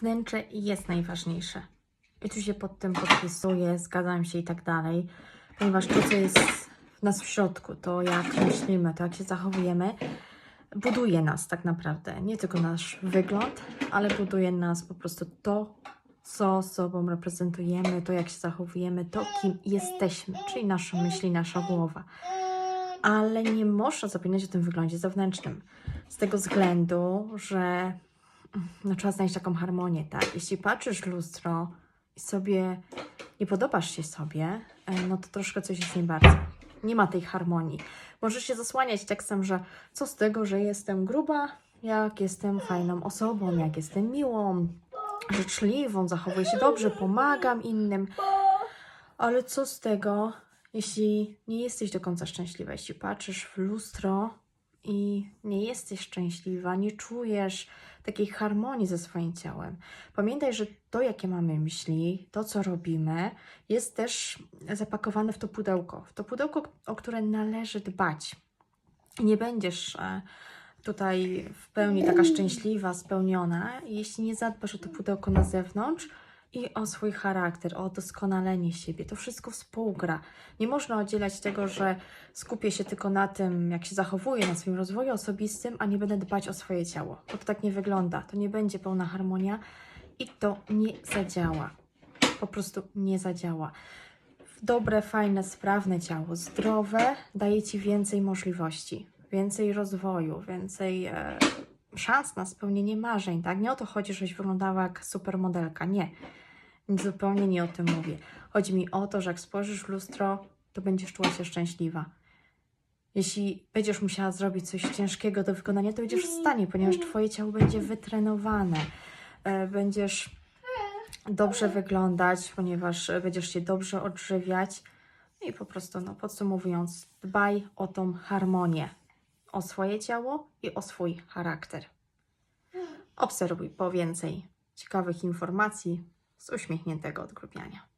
wnętrze jest najważniejsze. I tu się pod tym podpisuję, zgadzam się i tak dalej, ponieważ to, co jest w nas w środku, to jak myślimy, to jak się zachowujemy, buduje nas tak naprawdę. Nie tylko nasz wygląd, ale buduje nas po prostu to, co sobą reprezentujemy, to jak się zachowujemy, to kim jesteśmy, czyli nasze myśli, nasza głowa. Ale nie można zapominać o tym wyglądzie zewnętrznym. Z tego względu, że no, trzeba znaleźć taką harmonię, tak? Jeśli patrzysz w lustro i sobie nie podobasz się sobie, e, no to troszkę coś jest nie bardzo. Nie ma tej harmonii. Możesz się zasłaniać tekstem, że co z tego, że jestem gruba, jak jestem fajną osobą, jak jestem miłą, życzliwą, zachowuję się dobrze, pomagam innym. Ale co z tego, jeśli nie jesteś do końca szczęśliwa, jeśli patrzysz w lustro i nie jesteś szczęśliwa, nie czujesz takiej harmonii ze swoim ciałem. Pamiętaj, że to, jakie mamy myśli, to, co robimy, jest też zapakowane w to pudełko. W to pudełko, o które należy dbać. Nie będziesz e, tutaj w pełni taka szczęśliwa, spełniona, jeśli nie zadbasz o to pudełko na zewnątrz i o swój charakter, o doskonalenie siebie. To wszystko współgra. Nie można oddzielać tego, że skupię się tylko na tym, jak się zachowuję, na swoim rozwoju osobistym, a nie będę dbać o swoje ciało. Bo to tak nie wygląda. To nie będzie pełna harmonia i to nie zadziała. Po prostu nie zadziała. Dobre, fajne, sprawne ciało, zdrowe, daje Ci więcej możliwości, więcej rozwoju, więcej e, szans na spełnienie marzeń, tak? Nie o to chodzi, żebyś wyglądała jak supermodelka, nie. Zupełnie nie o tym mówię. Chodzi mi o to, że jak spojrzysz w lustro, to będziesz czuła się szczęśliwa. Jeśli będziesz musiała zrobić coś ciężkiego do wykonania, to będziesz w stanie, ponieważ Twoje ciało będzie wytrenowane. E, Będziesz dobrze wyglądać, ponieważ będziesz się dobrze odżywiać. I po prostu, no, podsumowując, dbaj o tą harmonię, o swoje ciało i o swój charakter. Obserwuj po więcej ciekawych informacji z uśmiechniętego odgrupiania.